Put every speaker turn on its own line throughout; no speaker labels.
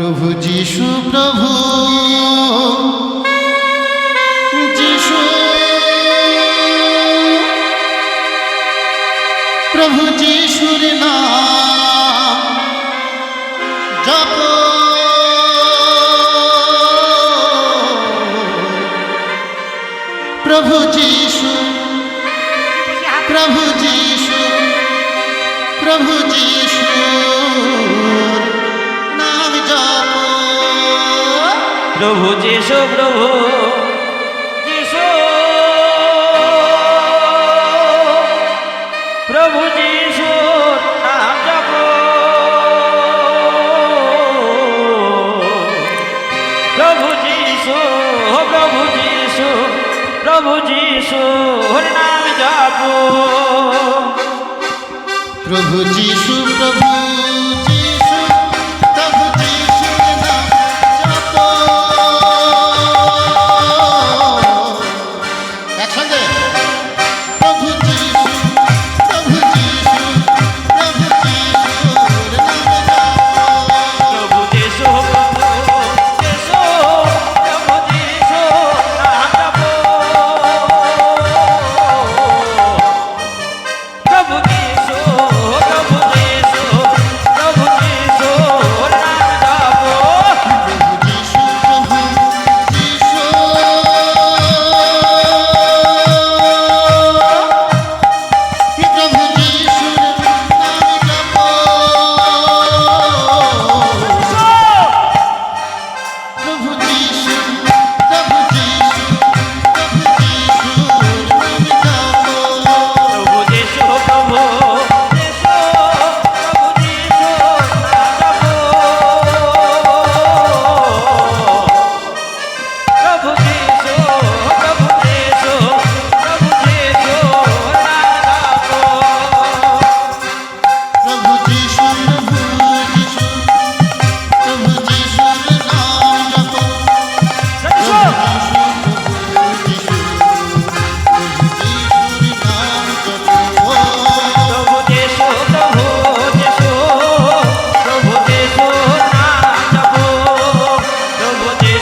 প্রভু যিশু প্রভু। যিশু। প্রভু যিশুর নাম জপ। প্রভু যিশু। প্রভু যিশু। প্রভু যিশু।
প্রভু যিশু প্রভু যিশু। প্রভু যিশু নাম জপ। প্রভু যিশু প্রভু যিশু প্রভু যিশু নাম জপ।
প্রভু যিশু, প্রভু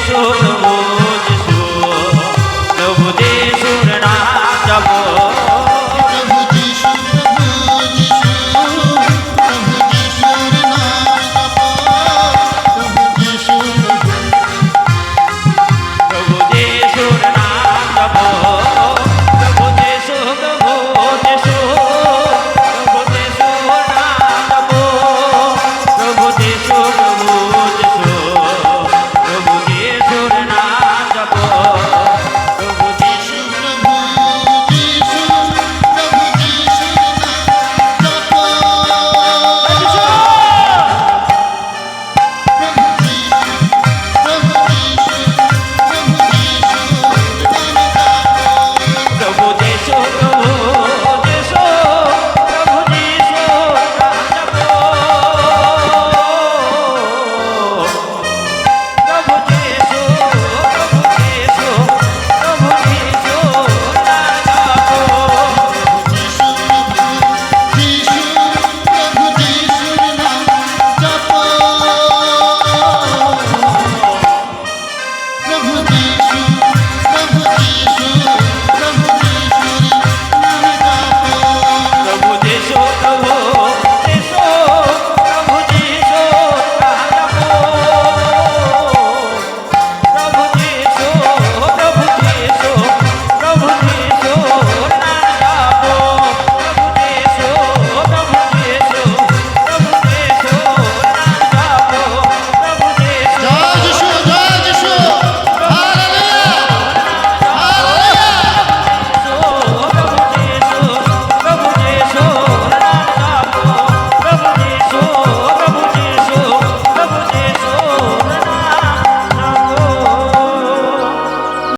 저